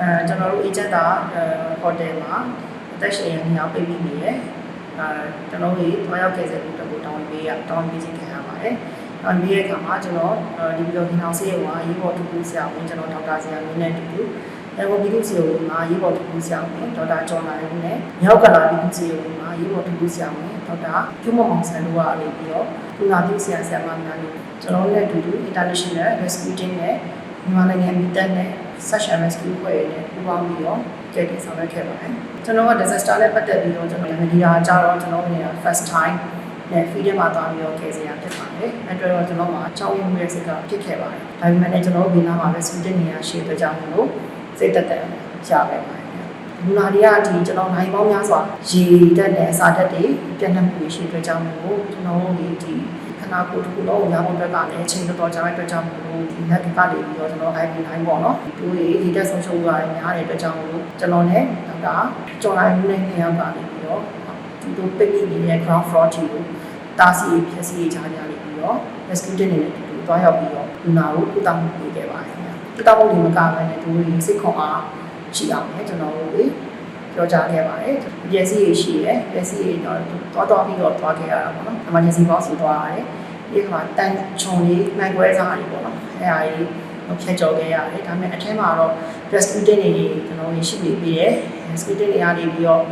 အဲကျွန်တော်တို့ agent ကအဲဟိုတယ်မှာအသက်ရှင်ရနေအောင်ပြပြီးနေတယ်အဲကျွန်တော်တို့တွားရောက်ကယ်ဆယ်ဖို့တကူတောင်းပေးရတောင်းပေးခြင်းခံရပါတယ်တောင်းပေးတဲ့အခါမှာကျွန်တော်ဒီဗီဒီယိုခင်အောင်ဆေးရွာရေးပေါ်တူတူဆရာဝန်ကျွန်တော်ဒေါက်တာဆရာမင်းနဲ့တူတူအဲဝဘီလူစီယိုမှာရေးပေါ်တူတူဆရာဝန်ဒေါက်တာကျော်လာရုံနဲ့မြောက်ကလာဘီလူစီယိုမှာရေးပေါ်တူတူဆရာဝန်ဒေါက်တာကျုံမအောင်ဆန်တို့ကနေပြီးတော့ကုနာပြုဆရာဆရာမများနေကျွန်တော်နဲ့အတူတူ international rescue team နဲ့ မြန်မာနိုင်ငံမိသက်နဲ့ session rescue ဖွဲ့ရတဲ့ပူးပေါင်းပြီးတော့ကြိတ်တင်ဆောင်ရွက်ခဲ့ပါတယ်ကျွန်တော်က disaster နဲ့ပတ်သက်ပြီးတော့ကျွန်တော်မဒီယာကြတော့ကျွန်တော်နေတာ first time နဲ့ freedom မှာသွားပြီးတော့ကယ်ဆယ်ရဖြစ်ပါတယ်အဲ့တော့ကျွန်တော်မှာအချောင်းရင်းမှုရဲ့စိတ်ကဖြစ်ခဲ့ပါတယ်ဒါပေမဲ့လည်းကျွန်တော်တို့ဒီနားမှာပဲ student နေရာရှိတဲ့ကြောင့်မလို့စိတ်တက်တက်ရခဲ့ပါတယ်လူနာတွေကဒီကျွန်တော်နိုင်ပေါင်းများစွာရေတက်နဲ့အစာတက်တွေပြတ်နှက်မှုရှိတဲ့ကြောင့်မလို့ကျွန်တော်တို့ဒီ ဒီခနာကိုတစ်ခုလုံးရဖို့အတွက်ကလည်းအချိန်တော်တော်ကြာတဲ့အတွက်ကြောင့်မလို့ဒီလက်ကကနေပြီးတော့ကျွန်တော် IP 9ပေါ့နော်ဒီတွေဒီတက်ဆုံးရှုံးရတယ်များတဲ့အတွက်ကြောင့်မလို့ကျွန်တော်နဲ့ဒါကကြော်လိုက်မှုနဲ့နေရာကနေပြီးတော့ဒီလိုပိတ်နေတဲ့ ground floor ကြီးကိုတာစီဖြည့်စီချားကြနေပြီးတော့ rescue team တွေနဲ့တူတူတွားရောက်ပြီးတော့လူနာကိုကုသမှုပေးခဲ့ပါတယ်ခင်ဗျာကုသမှုတွေမကဘဲနဲ့သူတို့စိတ်ခွန်အားရှိအောင်လည်းကျွန်တော်တို့ ပြောကြားခဲ့ပါတယ်။ပျက်စီးရရှိရဲပျက်စီးရတော့တွားတွားပြီးတော့တွားခဲ့ရတာပေါ့နော်။ emergency box ကိုတွားရတယ်။ဒီကမှာတန်ချုံလေးနိုင်ပွဲစားတွေပေါ့နော်။အဲအားကြီးဖြတ်ကျော်ခဲ့ရတယ်။ဒါပေမဲ့အထက်မှာတော့ rescue team တွေကျွန်တော်တို့ရှိနေပြီးတယ်။ rescue team တွေကနေပြီးတော့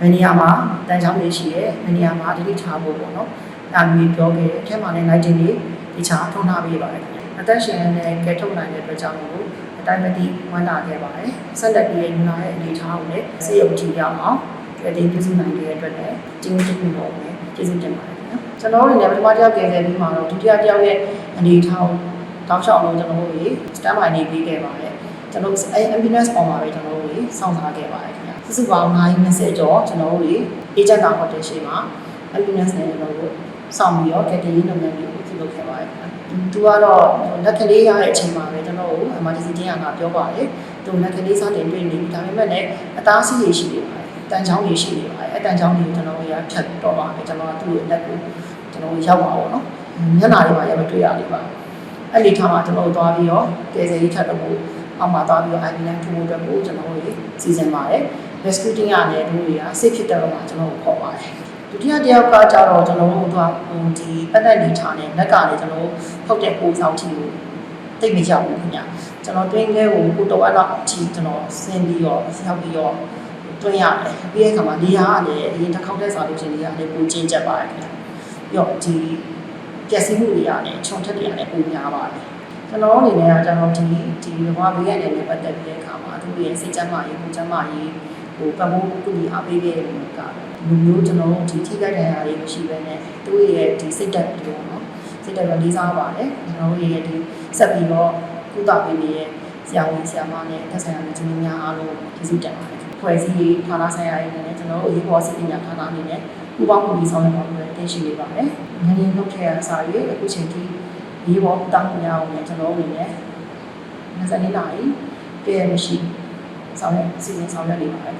မနေရာမှာတန်ချောင်းတွေရှိရဲမနေရာမှာတတိထားဖို့ပေါ့နော်။ဒါမျိုးပြောခဲ့တယ်။အထက်မှာလည်း lighting တွေဒီချာထုံထားပေးပါတယ်။ အသက်ရှင်နဲ့ကဲထုတ်နိုင်တဲ့အတွက်ကြောင့်မို့အတိုင်းမတိဝမ်းသာခဲ့ပါတယ်။ဆက်လက်ပြီးရနာရဲ့အနေအထားကိုလည်းစေယုံကြည့်ရအောင်ကြည့်တင်ပြုစုနိုင်တဲ့အတွက်လည်းကျင်းကျင်းလို့ပဲကျေးဇူးတင်ပါတယ်နော်။ကျွန်တော်တို့အနေနဲ့ပထမတစ်ယောက်ကယ်ဆယ်ပြီးမှတော့ဒုတိယတစ်ယောက်ရဲ့အနေအထားကိုတောင်းလျှောက်လို့ကျွန်တော်တို့ရေ stand by နေပြီးခဲ့ပါတယ်။ကျွန်တော်အဲ ambulance ပေါ်မှာပဲကျွန်တော်တို့ရေစောင့်စားခဲ့ပါတယ်ခင်ဗျ။စုစုပေါင်း9:20ကျော်ကျွန်တော်တို့ရေ agent ကဟိုတယ်ရှိမှာ ambulance နဲ့ကျွန်တော်တို့စောင့်ပြီးတော့ကယ်တင်ရေးလုပ်ငန်းတွေကိုပြု လုပ်ခဲ့ပါတယ်ခင်ဗျ။သူကတော့လက်ကလေးရတဲ့အချိန်မှာပဲကျွန်တော်တို့ emergency တင်းကပြောပါတယ်။သူလက်ကလေးစားတင်တွေ့နေပြီဒါပေမဲ့လည်းအသားစီးရရှိနေပါတယ်။တန်ချောင်းတွေရှိနေပါတယ်။အဲတန်ချောင်းတွေကိုကျွန်တော်ရဖြတ်တော့ပါမယ်ကျွန်တော်ကသူ့ရဲ့လက်ကိုကျွန်တော်ရောက်ပါတော့နော်။မျက်နှာတွေမှာရမတွေ့ရလိမ့်ပါဘူး။အဲ့ဒီထားမှာကျွန်တော်သွားပြီးတော့ကယ်ဆယ်ရေးထပ်တော့ဘူးအောက်မှာသွားပြီးတော့ IP line ထိုးဖို့အတွက်ကိုကျွန်တော်တို့စီစဉ်ပါတယ်။ rescue team ကနေတို့တွေက safe ဖြစ်တဲ့တော့မှကျွန်တော်တို့ခေါ်ပါတယ်။ ဒုတိယတစ်ယောက်ကကြတော့ကျွန်တော်တို့ကဟိုဒီပတ်သက်နေထားတဲ့လက်ကလည်းကျွန်တော်ဖုတ်တဲ့ကိုယ်ဆောင်တီကိုတိတ်မရောက်ဘူးခင်ဗျ။ကျွန်တော်တွင်းခဲကိုကိုတော်အဲ့လောက်အထိကျွန်တော်ဆင်းပြီးတော့ရောက်ပြီးတော့တွင်းရတယ်။ပြီးတဲ့အခါမှာနေရာကလည်းအရင်တစ်ခေါက်တည်းစားလို့ချင်းနေရာလည်းပုံကျင်းချက်ပါတယ်ခင်ဗျ။ပြီးတော့ဒီပျက်စီးမှုတွေကလည်းခြုံထက်တွေကလည်းပုံများပါတယ်။ကျွန်တော်အနေနဲ့ကကျွန်တော်ဒီဒီဘဝဘေးရတဲ့နဲ့ပတ်သက်ပြီးတဲ့အခါမှာသူ့ရဲ့စိတ်ကြမ်းမာရေး၊ကိုယ်ကြမ်းမာရေးဟို ပတ်ဖို့ကုညီအားပေးခဲ့တဲ့လူကလူမျိုးကျွန်တော်တို့ဒီထိခိုက်ဒဏ်ရာတွေမရှိဘဲနဲ့သူ့ရဲ့ဒီစိတ်ဓာတ်တွေပေါ့နော်စိတ်ဓာတ်ကလေးစားပါတယ်ကျွန်တော်တို့ရဲ့ဒီဆက်ပြီးတော့ကုသပေးနေတဲ့ဆရာဝန်ဆရာမနဲ့တက်ဆိုင်ရာလူကြီးများအားလုံးကျေးဇူးတင်ပါတယ်ဖွဲ့စည်းဌာနဆိုင်ရာတွေနဲ့ကျွန်တော်တို့အရေးပေါ်စစ်ပညာဌာနအနေနဲ့ပူးပေါင်းမှုဆောင်ရွက်ပါလို့တင်ရှိနေပါတယ်ငန်းရင်လုပ်ခဲ့ရစာရေးအခုချိန်ထိရေးပေါ်ကုသမှုများအောင်လည်းကျွန်တော်တို့အနေနဲ့24နာရီပြည့်မရှိဆောင်ရွက်စီစဉ်ဆောင်ရွက်နေပါတယ်